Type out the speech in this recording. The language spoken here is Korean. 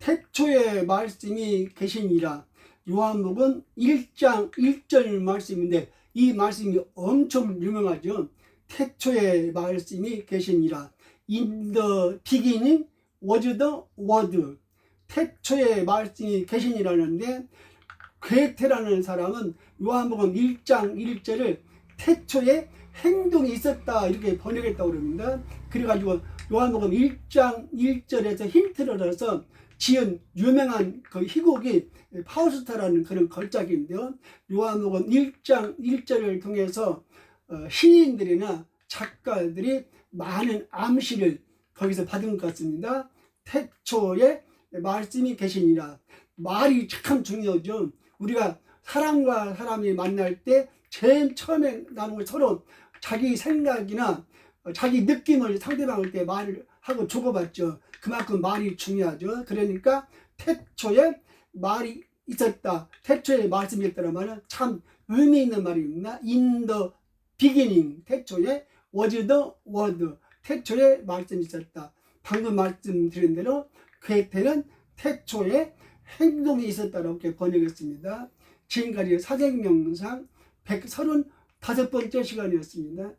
태초에 말씀이 계시니라. 요한복음 1장 1절 말씀인데 이 말씀이 엄청 유명하죠. 태초에 말씀이 계시니라. In the beginning was the word. 태초에 말씀이 계시니라는데 괴테라는 사람은 요한복음 1장 1절을 태초에 행동이 있었다 이렇게 번역했다고 그럽니다. 그래가지고 요한복음 1장 1절에서 힌트를 얻어서 지은 유명한 그 희곡이 파우스타라는 그런 걸작인데요. 요한복음 1장 1절을 통해서 어, 시인들이나 작가들이 많은 암시를 거기서 받은 것 같습니다. 태초에 말씀이 계시니라. 말이 참 중요하죠. 우리가 사람과 사람이 만날 때 제일 처음에 걸 서로 자기 생각이나 자기 느낌을 상대방한테 말을 하고 주고받죠. 그만큼 말이 중요하죠. 그러니까 태초에 말이 있었다. 태초에 말씀이 말은 참 의미 있는 말입니다. In the beginning, 태초에 was the word. 태초에 말씀이 있었다. 방금 말씀드린 대로 괴테는 태초에 행동이 있었다라고 번역했습니다. 지금까지 사생명상 135번째 시간이었습니다.